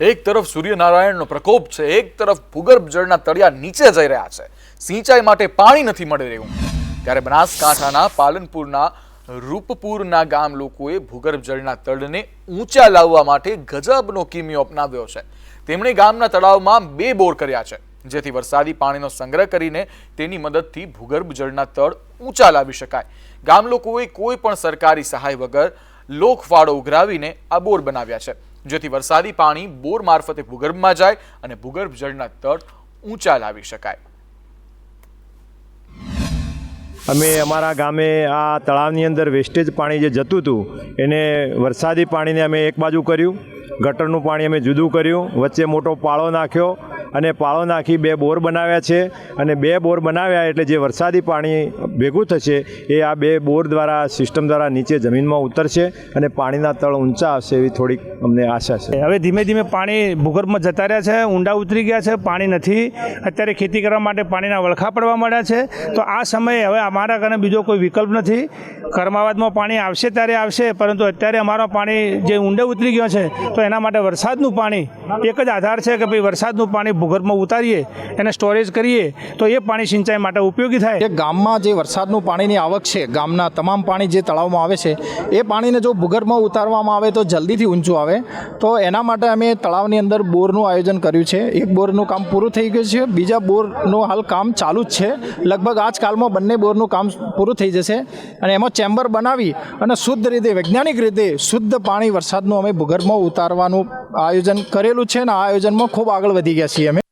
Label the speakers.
Speaker 1: એક તરફ સૂર્યનારાયણનો પ્રકોપ છે, એક તરફ ભૂગર્ભ જળના તળિયા નીચે જઈ રહ્યા છે. સિંચાઈ માટે પાણી નથી મળી રહ્યું. ત્યારે બનાસકાંઠાના પાલનપુરના રૂપપુરના ગામ લોકોએ ભૂગર્ભ જળના તળને ઊંચા લાવવા માટે ગજબનો કિમિયો અપનાવ્યો છે. તેમણે ગામના તળાવમાં બે બોર કર્યા છે, જેથી વરસાદી પાણીનો સંગ્રહ કરીને તેની મદદથી ભૂગર્ભ જળના તળ ઊંચા લાવી શકાય. ગામ લોકોએ કોઈ પણ સરકારી સહાય વગર લોકફાળો ઉઘરાવીને આ બોર બનાવ્યા છે. જેથી વરસાદી પાણી બોર મારફતે ભૂગર્ભમાં જાય અને ભૂગર્ભ જળના તળ ઊંચા લાવી શકાય.
Speaker 2: અમે અમારા ગામે આ તળાવની અંદર વેસ્ટેજ પાણી જે જતું હતું, એને વરસાદી પાણીને અમે એક બાજુ કર્યું, ગટરનું પાણી અમે જુદું કર્યું, વચ્ચે મોટો પાળો નાખ્યો અને પાળો નાખી બે બોર બનાવ્યા છે અને બે બોર બનાવ્યા એટલે જે વરસાદી પાણી ભેગું થશે એ આ બે બોર દ્વારા, સિસ્ટમ દ્વારા નીચે જમીનમાં ઉતરશે અને પાણીના તળ ઊંચા આવશે એવી થોડીક અમને આશા છે.
Speaker 3: હવે ધીમે ધીમે પાણી ભૂગર્ભમાં જતા રહ્યા છે, ઊંડા ઉતરી ગયા છે, પાણી નથી. અત્યારે ખેતી કરવા માટે પાણીના વળખા પડવા માંડ્યા છે. તો આ સમયે હવે અમારા ઘરે બીજો કોઈ વિકલ્પ નથી. કર્માવાદમાં પાણી આવશે ત્યારે આવશે, પરંતુ અત્યારે અમારો પાણી જે ઊંડે ઉતરી ગયો છે, તો એના માટે વરસાદનું પાણી એક જ આધાર છે કે ભાઈ વરસાદનું પાણી ભૂગર્ભમાં ઉતારીએ, એને સ્ટોરેજ કરીએ, તો એ પાણી સિંચાઈ માટે ઉપયોગી થાય.
Speaker 4: ગામમાં જે વરસાદનું પાણીની આવક છે, ગામના તમામ પાણી જે તળાવમાં આવે છે, એ પાણીને જો ભૂગર્ભમાં ઉતારવામાં આવે તો જલ્દીથી ઊંચું આવે. તો એના માટે અમે તળાવની અંદર બોરનું આયોજન કર્યું છે. એક બોરનું કામ પૂરું થઈ ગયું છે, બીજા બોરનું હાલ કામ ચાલુ જ છે. લગભગ આજકાલમાં બંને બોરનું કામ પૂરું થઈ જશે અને એમાં ચેમ્બર બનાવી અને શુદ્ધ રીતે, વૈજ્ઞાનિક રીતે શુદ્ધ પાણી વરસાદનું અમે ભૂગર્ભમાં ઉતારવાનું આયોજન કરેલું છે અને આ આયોજનમાં ખૂબ આગળ વધી ગયા છીએ અમે.